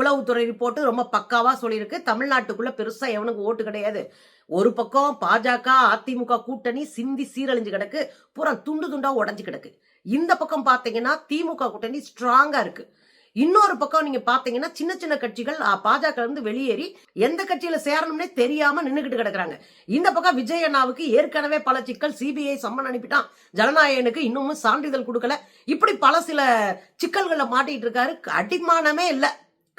உளவுத்துறை ரிப்போர்ட் ரொம்ப பக்காவா சொல்லியிருக்கு. தமிழ்நாட்டுக்குள்ள பெருசா எவனுக்கு ஓட்டு கிடையாது. ஒரு பக்கம் பாஜக அதிமுக கூட்டணி சிந்தி சீரழிஞ்சு கிடக்கு. பூரா துண்டு துண்டா உடஞ்சு கிடக்கு. இந்த பக்கம் பாத்தீங்கன்னா திமுக கூட்டணி ஸ்ட்ராங்கா இருக்கு. இன்னொரு பக்கம் நீங்க பாத்தீங்கன்னா சின்ன சின்ன கட்சிகள் பாஜக இருந்து வெளியேறி எந்த கட்சியில சேரணும்னே தெரியாம நின்னுகிட்டு கிடக்குறாங்க. இந்த பக்கம் விஜய் அண்ணாவுக்கு ஏற்கனவே பல சிக்கல் சிபிஐ சம்மன் அனுப்பிட்டான். ஜனநாயகனுக்கு இன்னமும் சான்றிதழ் கொடுக்கல. இப்படி பல சில சிக்கல்களை மாட்டிட்டு இருக்காரு. அடிமானமே இல்லை.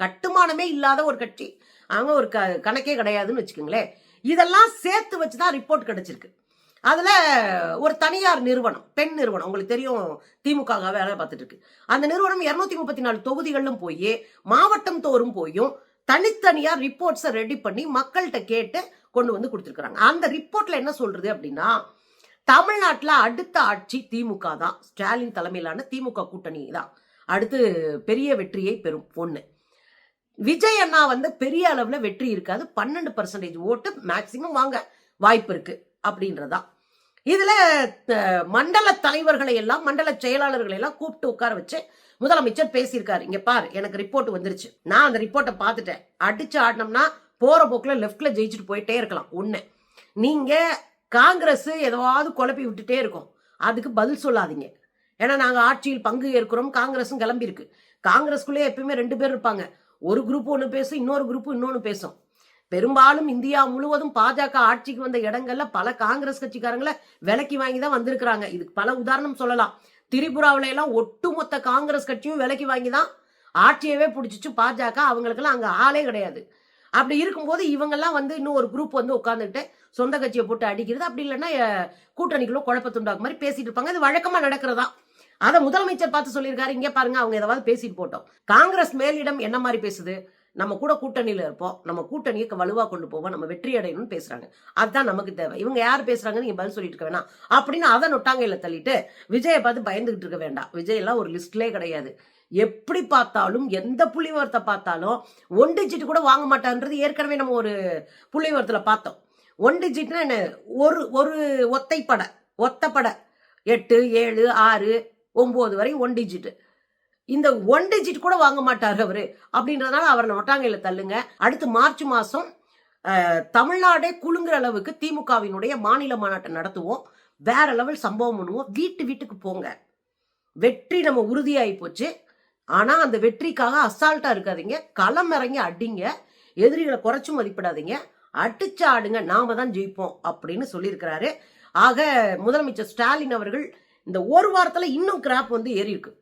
கட்டுமானமே இல்லாத ஒரு கட்சி. அவங்க ஒரு க கணக்கே கிடையாதுன்னு வச்சுக்கோங்களேன். இதெல்லாம் சேர்த்து வச்சு தான் ரிப்போர்ட் கிடைச்சிருக்கு. அதில் ஒரு தனியார் நிறுவனம் பெண் நிறுவனம் உங்களுக்கு தெரியும் திமுக வேலை பார்த்துட்டு இருக்கு அந்த நிறுவனம் இரநூத்தி முப்பத்தி நாலு தொகுதிகளிலும் போய் மாவட்டம் தோறும் போயும் தனித்தனியாக ரிப்போர்ட்ஸை ரெடி பண்ணி மக்கள்கிட்ட கேட்டு கொண்டு வந்து கொடுத்துருக்குறாங்க. அந்த ரிப்போர்ட்டில் என்ன சொல்றது அப்படின்னா தமிழ்நாட்டில் அடுத்த ஆட்சி திமுக தான் ஸ்டாலின் தலைமையிலான திமுக கூட்டணி தான் அடுத்து பெரிய வெற்றியை பெறும் ஒன்று விஜய் அண்ணா வந்து பெரிய அளவுல வெற்றி இருக்காது பன்னெண்டு பர்சன்டேஜ் ஓட்டு மேக்சிமம் வாங்க வாய்ப்பு இருக்கு அப்படின்றதா. இதுல மண்டல தலைவர்களை எல்லாம் மண்டல செயலாளர்களை எல்லாம் கூப்பிட்டு உட்கார வச்சு முதலமைச்சர் பேசியிருக்காரு. இங்க பாரு எனக்கு ரிப்போர்ட் வந்துருச்சு. நான் அந்த ரிப்போர்ட்டை பார்த்துட்டேன். அடிச்சு ஆடினோம்னா போற போக்குல லெஃப்ட்ல ஜெயிச்சுட்டு போயிட்டே இருக்கலாம். ஒண்ணு. நீங்க காங்கிரஸ் எதாவது குழப்பி விட்டுட்டே இருக்கும். அதுக்கு பதில் சொல்லாதீங்க. ஏன்னா நாங்க ஆட்சியில் பங்கு ஏற்கிறோம் காங்கிரஸும் கிளம்பி இருக்கு காங்கிரஸ்குள்ளே எப்பயுமே ரெண்டு பேர் இருப்பாங்க. ஒரு குரூப் ஒன்று பேசும் இன்னொரு குரூப் இன்னொன்று பேசும். பெரும்பாலும் இந்தியா முழுவதும் பாஜக ஆட்சிக்கு வந்த இடங்கள்ல பல காங்கிரஸ் கட்சிக்காரங்களை விலக்கி வாங்கி தான் வந்திருக்கிறாங்க. இதுக்கு பல உதாரணம் சொல்லலாம். திரிபுராவில எல்லாம் ஒட்டுமொத்த காங்கிரஸ் கட்சியும் விலைக்கு வாங்கி தான் ஆட்சியவே பிடிச்சிச்சு. பாஜக அவங்களுக்கெல்லாம் அங்கே ஆளே கிடையாது. அப்படி இருக்கும்போது இவங்கெல்லாம் வந்து இன்னும் ஒரு குரூப் வந்து உட்காந்துட்டு சொந்த கட்சியை போட்டு அடிக்கிறது. அப்படி இல்லைன்னா கூட்டணிக்குள்ள குழப்பத்துண்டாக்கு மாதிரி பேசிட்டு இருப்பாங்க. இது வழக்கமாக நடக்கிறதா? அதை முதலமைச்சர் பார்த்து சொல்லியிருக்காரு. இங்கே பாருங்க அவங்க ஏதாவது பேசிட்டு போட்டோம். காங்கிரஸ் மேலிடம் என்ன மாதிரி பேசுது? நம்ம கூட கூட்டணியில் இருப்போம். நம்ம கூட்டணியை வலுவா கொண்டு போவோம். நம்ம வெற்றி அடையணும்னு பேசுறாங்க. அதுதான் நமக்கு தேவை. இவங்க யார் பேசுறாங்கன்னு நீங்க பதில் சொல்லிட்டு இருக்க வேணாம். அப்படின்னு அதை நொட்டாங்கையில தள்ளிட்டு விஜயை பார்த்து பயந்துகிட்டு இருக்க வேண்டாம். விஜய் எல்லாம் ஒரு லிஸ்ட்லேயே கிடையாது. எப்படி பார்த்தாலும் எந்த புள்ளிவரத்தை பார்த்தாலும் ஒன் டிஜிட் கூட வாங்க மாட்டான்றது ஏற்கனவே நம்ம ஒரு புள்ளிவரத்தில் பார்த்தோம். ஒன் டிஜிட்னா என்ன? ஒரு ஒரு ஒத்தைப்படை. ஒத்தப்படை. எட்டு ஏழு ஆறு ஒம்பது வரை ஒன் டிஜிட் இந்த ஒன் டிஜிட் கூட வாங்க மாட்டார் அவர். அப்படின்றதுனால அவரை ஒட்டாங்கையில் தள்ளுங்க. அடுத்து மார்ச் மாதம் தமிழ்நாடே குலுங்குற அளவுக்கு திமுகவினுடைய மாநில மாநாட்டை நடத்துவோம். வேற லெவல் சம்பவம் பண்ணுவோம். வீட்டு வீட்டுக்கு போங்க. வெற்றி நம்ம உறுதியாகி போச்சு. ஆனால் அந்த வெற்றிக்காக அசால்ட்டாக இருக்காதீங்க. களம் இறங்கி அடிங்க. எதிரிகளை குறைச்சி மதிப்பிடாதீங்க. அடிச்சு ஆடுங்க. நாம தான் ஜெயிப்போம் அப்படின்னு சொல்லியிருக்கிறாரு. ஆக முதலமைச்சர் ஸ்டாலின் அவர்கள் இந்த ஒரு வாரத்தில் இன்னும் கிராப் வந்து ஏறி இருக்கு